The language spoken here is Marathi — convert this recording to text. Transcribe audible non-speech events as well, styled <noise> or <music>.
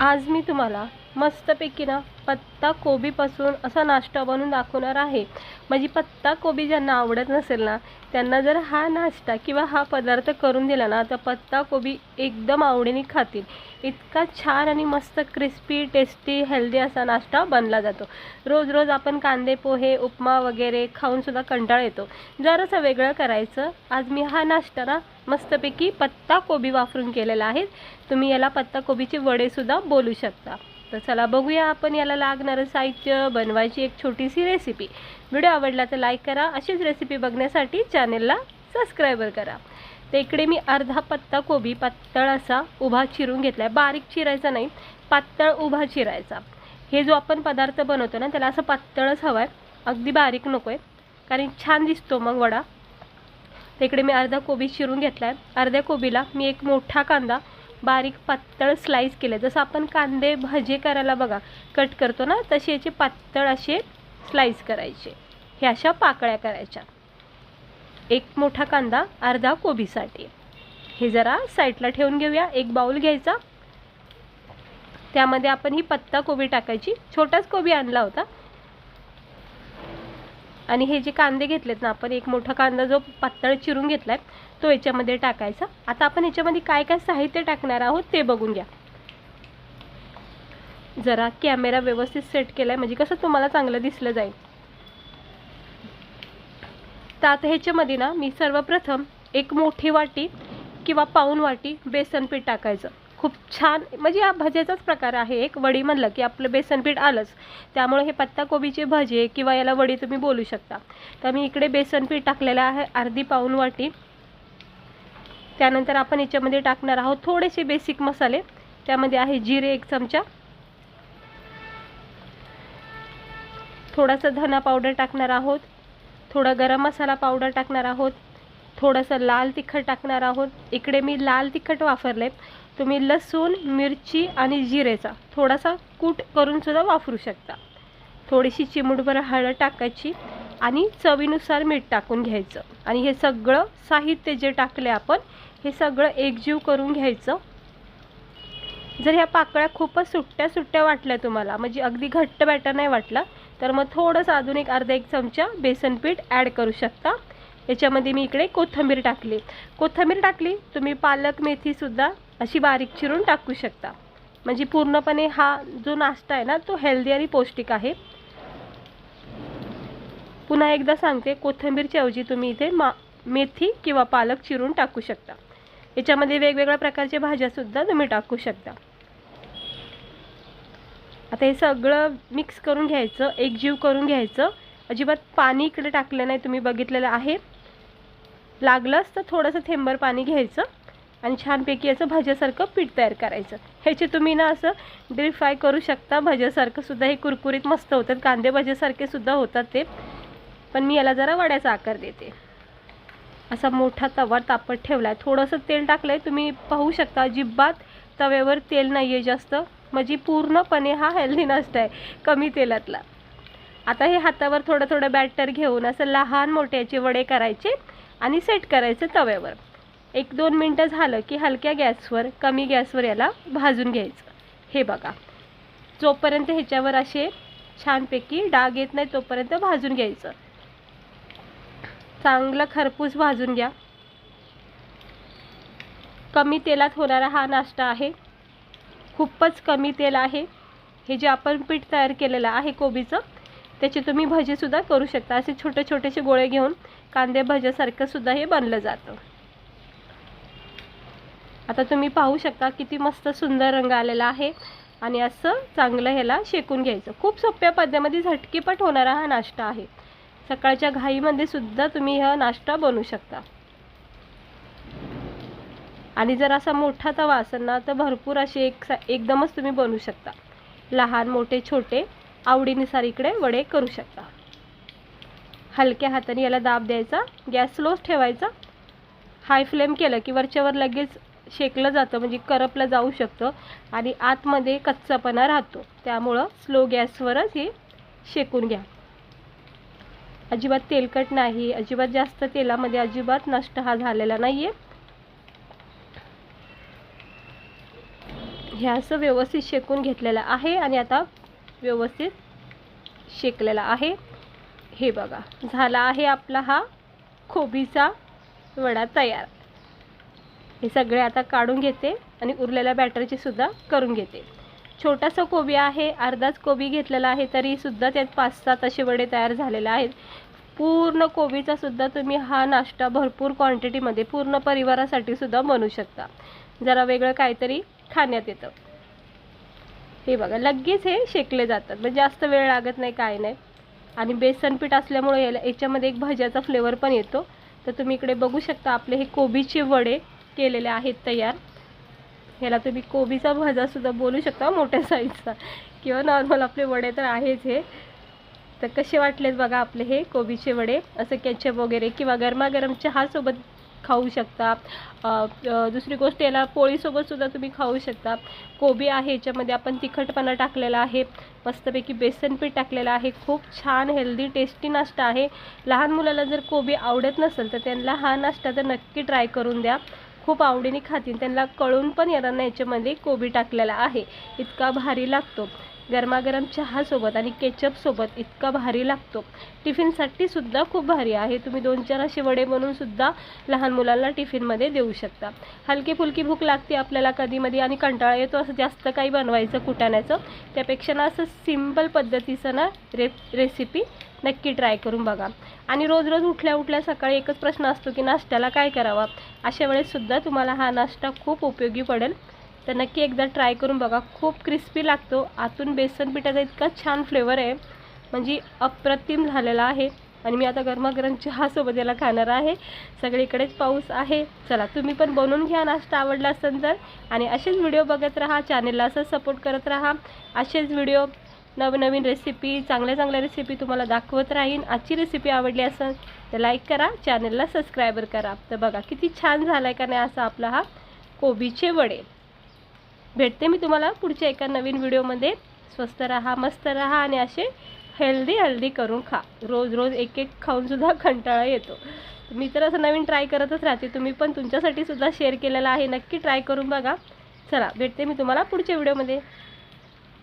आज मी तुम्हाला मस्तपैकी ना पत्ता कोबीपासून असा नाश्ता बनवून दाखवणार आहे. म्हणजे पत्ता कोबी ज्यांना आवडत नसेल ना त्यांना जर हा नाश्ता किंवा हा पदार्थ करून दिला ना तर पत्ता कोबी एकदम आवडीने खातील. इतका छान आणि मस्त क्रिस्पी टेस्टी हेल्दी असा नाश्ता बनला जातो. रोज रोज आपण कांदे पोहे उपमा वगैरे खाऊनसुद्धा कंटाळ येतो. जरासं वेगळं करायचं. आज मी हा नाश्ता ना मस्तपैकी पत्ता कोबी वापरून केलेला आहे. तुम्ही याला पत्ता कोबीचे वडेसुद्धा बोलू शकता. तर चला बघूया आपण याला लागणारं साहित्य बनवायची एक छोटीशी रेसिपी व्हिडिओ आवडला तर लाईक करा अशीच रेसिपी बघण्यासाठी चॅनेलला सबस्क्रायबर करा. तर इकडे मी अर्धा पत्ता कोबी पातळ असा उभा चिरून घेतला आहे बारीक चिरायचा नाही पातळ उभा चिरायचा. हे जो आपण पदार्थ बनवतो ना त्याला असं पातळच हवा आहे अगदी बारीक नको आहे कारण छान दिसतो मग वडा. तर इकडे मी अर्धा कोबी चिरून घेतला आहे अर्ध्या कोबीला मी एक मोठा कांदा बारीक पातळ स्लाईस केले जसं आपण कांदे भजे करायला बघा कट करतो ना तसे याचे पातळ असे स्लाईस करायचे. हे अशा पाकळ्या करायच्या. एक मोठा कांदा अर्धा कोबीसाठी. हे जरा साईडला ठेवून घेऊया. एक बाऊल घ्यायचा. त्यामध्ये आपण ही पत्ता कोबी टाकायची. छोटाच कोबी आणला होता. आणि हे जे कांदे घेतलेत ना आपण एक मोठा कांदा जो पातळ चिरून घेतलाय तो याच्यामध्ये टाकायचा. आता आपण याच्यामध्ये काय काय साहित्य टाकणार आहोत ते बघून घ्या. जरा कॅमेरा व्यवस्थित सेट केला आहे म्हणजे कसं तुम्हाला चांगलं दिसलं जाईल. तर आता ह्याच्यामध्ये ना मी सर्वप्रथम एक मोठी वाटी किंवा पाऊन वाटी बेसन पीठ टाकायचं. खूप छान म्हणजे हा भजेचाच प्रकार आहे एक. वडी म्हणलं की आपलं बेसनपीठ आलंच. त्यामुळे हे पत्ताकोबीचे भजे किंवा याला वडी तुम्ही बोलू शकता. तर मी इकडे बेसनपीठ टाकलेलं आहे अर्धी पाऊन वाटी. त्यानंतर आपण याच्यामध्ये टाकणार आहोत थोडेसे बेसिक मसाले. त्यामध्ये आहे जिरे एक चमचा. थोडासा धना पावडर टाकणार आहोत. थोडा गरम मसाला पावडर टाकणार आहोत. थोडंसं लाल तिखट टाकणार आहोत. इकडे मी लाल तिखट वापरले तुम्ही लसूण मिरची आणि जिरेचा थोडासा कूट करूनसुद्धा वापरू शकता. थोडीशी चिमूटभर हळद टाकायची आणि चवीनुसार मीठ टाकून घ्यायचं. आणि हे सगळं साहित्य जे टाकले आपण हे सगळं एकजीव करून घ्यायचं. जर ह्या पाकळ्या खूपच सुट्ट्या सुट्ट्या वाटल्या तुम्हाला म्हणजे अगदी घट्ट बॅटर नाही वाटला तर मग थोडंसं अजून एक अर्धा एक चमचा बेसन पीठ ॲड करू शकता. याच्यामध्ये मी इकडे कोथिंबीर टाकली. कोथिंबीर टाकली तुम्ही पालक मेथीसुद्धा अशी बारीक चिरून टाकू शकता. म्हणजे पूर्णपणे हा जो नाश्ता आहे ना तो हेल्दी आणि पौष्टिक आहे. पुन्हा एकदा सांगते कोथिंबीरच्या ऐवजी तुम्ही इथे मा मेथी किंवा पालक चिरून टाकू शकता. याच्यामध्ये वेगवेगळ्या प्रकारच्या भाज्यासुद्धा तुम्ही टाकू शकता. आता हे सगळं मिक्स करून घ्यायचं एकजीव करून घ्यायचं. अजिबात पाणी इकडे टाकलं नाही तुम्ही बघितलेलं आहे. लागलंच तर थोडंसं थेंबर पाणी घ्यायचं. आणि छानपैकी याचं भाज्यासारखं पीठ तयार करायचं. ह्याचे तुम्ही ना असं डीप फ्राय करू शकता. भाज्यासारखं सुद्धा हे कुरकुरीत मस्त होतात. कांदे भाज्यासारखे सुद्धा होतात ते. पण मी याला जरा वड्याचा आकार देते. असा मोठा तवा तापत ठेवला आहे थोडंसं तेल टाकलं आहे तुम्ही पाहू शकता अजिबात तव्यावर तेल नाही आहे जास्त. म्हणजे पूर्णपणे हा हेल्दी नाश्ता आहे. कमी तेलातला. आता हे हातावर थोडं थोडं बॅटर घेऊन असं लहान मोठ्याचे वडे करायचे आणि सेट करायचे तव्यावर. एक दोन मिनटं झालं की हलक्या गॅसवर कमी गॅसवर याला भाजून घ्यायचं. हे बघा. जोपर्यंत ह्याच्यावर असे छानपैकी डाग येत नाही तोपर्यंत भाजून घ्यायचं. चांगलं खरपूस भाजून घ्या. कमी तेलात होणारा हा नाश्ता आहे. खूपच कमी तेल आहे. हे जे आपण पीठ तयार केलेलं आहे कोबीचं त्याचे तुम्ही भजेसुद्धा करू शकता. असे छोटे छोटेसे गोळे घेऊन कांदे भज्यासारखं सुद्धा हे बनलं जातं. आता तुम्ही पाहू शकता किती मस्त सुंदर रंग आलेला आहे. आणि असं चांगलं ह्याला शेकून घ्यायचं. खूप सोप्या पद्धतीमध्ये झटकीपट होणारा हा नाश्ता आहे. सकाळच्या घाईमध्ये सुद्धा तुम्ही हा नाश्ता बनवू शकता. आणि जर असा मोठा तवा असेल ना तर भरपूर असे एक एकदमच तुम्ही बनवू शकता. लहान मोठे छोटे आवडीनुसार इकडे वडे करू शकता. हलक्या हाताने याला दाब द्यायचा. गॅस स्लोच ठेवायचा. हाय फ्लेम केलं की वरच्यावर लगेच शेकलं जातं म्हणजे करपलं जाऊ शकतं आणि आतमध्ये कच्चापणा राहतो. त्यामुळं स्लो गॅसवरच हे शेकून घ्या. अजिबात तेलकट नाही अजिबात जास्त तेलामध्ये अजिबात नष्ट हा झालेला नाही आहे हे असं व्यवस्थित शेकून घेतलेलं आहे आणि आता व्यवस्थित शेकलेला आहे. हे बघा झाला आहे आपला हा कोबीचा वडा तयार. हे सगळे आता काढून घेते आणि उरलेल्या बॅटरीचीसुद्धा करून घेते. छोटासा कोबी आहे अर्धाच कोबी घेतलेला आहे तरीसुद्धा त्यात पाच सात असे वडे तयार झालेले आहेत. पूर्ण कोबीचासुद्धा तुम्ही हा नाश्ता भरपूर क्वांटिटीमध्ये पूर्ण परिवारासाठी सुद्धा बनवू शकता. जरा वेगळं काहीतरी खाण्यात येतं. हे बघा लगेच हे शेकले जातात. म्हणजे जास्त वेळ लागत नाही काय नाही. आणि बेसन पीठ असल्यामुळे याला याच्यामध्ये एक भज्याचा फ्लेवर पण येतो. तर तुम्ही इकडे बघू शकता आपले हे कोबीचे वडे केलेले आहेत तयार. ह्याला तुम्ही कोबीचा भजासुद्धा बोलू शकता मोठ्या साईजचा. किंवा नॉर्मल आपले वडे तर आहेच हे. तर कसे वाटलेत बघा आपले हे कोबीचे वडे? असं केचप वगैरे किंवा गरमागरम चहासोबत खाऊ शकता. दुसरी गोष्ट याला पोळीसोबतसुद्धा तुम्ही खाऊ शकता. कोबी आहे याच्यामध्ये आपण तिखटपणा टाकलेला आहे. मस्तपैकी बेसन पीठ टाकलेलं आहे. खूप छान हेल्दी टेस्टी नाश्ता आहे. लहान मुलाला जर कोबी आवडत नसेल तर त्यांना हा नाश्ता तर नक्की ट्राय करून द्या. खूप आवडीने खातील. त्यांना कळून पण येणार नाही याच्यामध्ये कोबी टाकलेला आहे. इतका भारी लागतो. गरमागरम चहासोबत आणि केचपसोबत इतका भारी लागतो. टिफिनसाठी सुद्धा खूप भारी आहे. तुम्ही दोन चार असे वडे बनवून सुद्धा लहान मुलांना टिफिनमध्ये देऊ शकता. हलकी फुलकी भूक लागते आपल्याला कधीमध्ये आणि कंटाळा येतो. असं जास्त काही बनवायचं कुटाण्याचं. त्यापेक्षा ना असं सिंपल पद्धतीचं ना रे रेसिपी नक्की ट्राय करून बघा. आणि रोज रोज उठल्या उठल्या सकाळी एकच प्रश्न असतो की नाश्त्याला काय करावा? अशा वेळेससुद्धा तुम्हाला हा नाश्ता खूप उपयोगी पडेल. तर नक्की एकदा ट्राय करून बघा. खूप क्रिस्पी लागतो. आतून बेसन पिठाचा इतका छान फ्लेवर आहे. म्हणजे अप्रतिम झालेला आहे. आणि मी आता गरमागरम चहासोबत याला खाणार आहे. सगळीकडेच पाऊस आहे. चला तुम्ही पण बनवून घ्या नाश्ता आवडला असेल तर. आणि असेच व्हिडिओ बघत राहा. चॅनेलला असं सपोर्ट करत राहा. असेच व्हिडिओ नवनवीन रेसिपी चांगल्या चांगल्या रेसिपी तुम्हाला दाखवत राहीन. आजची रेसिपी आवडली असेल तर लाईक करा चॅनलला सबस्क्रायबर करा. तर बघा किती छान झाला आहे का नाही असा आपला हा कोबीचे वडे. भेटते मी तुम्हाला पुढच्या एका नवीन व्हिडिओमध्ये स्वस्त राहा मस्त राहा आणि असे हेल्दी हेल्दी करून खा. रोज रोज एक एक खाऊनसुद्धा <laughs> कंटाळा येतो. मी तर असं नवीन ट्राय करतच राहते. तुम्ही पण तुमच्यासाठी सुद्धा शेअर केलेला आहे. नक्की ट्राय करून बघा. चला भेटते मी तुम्हाला पुढच्या व्हिडिओमध्ये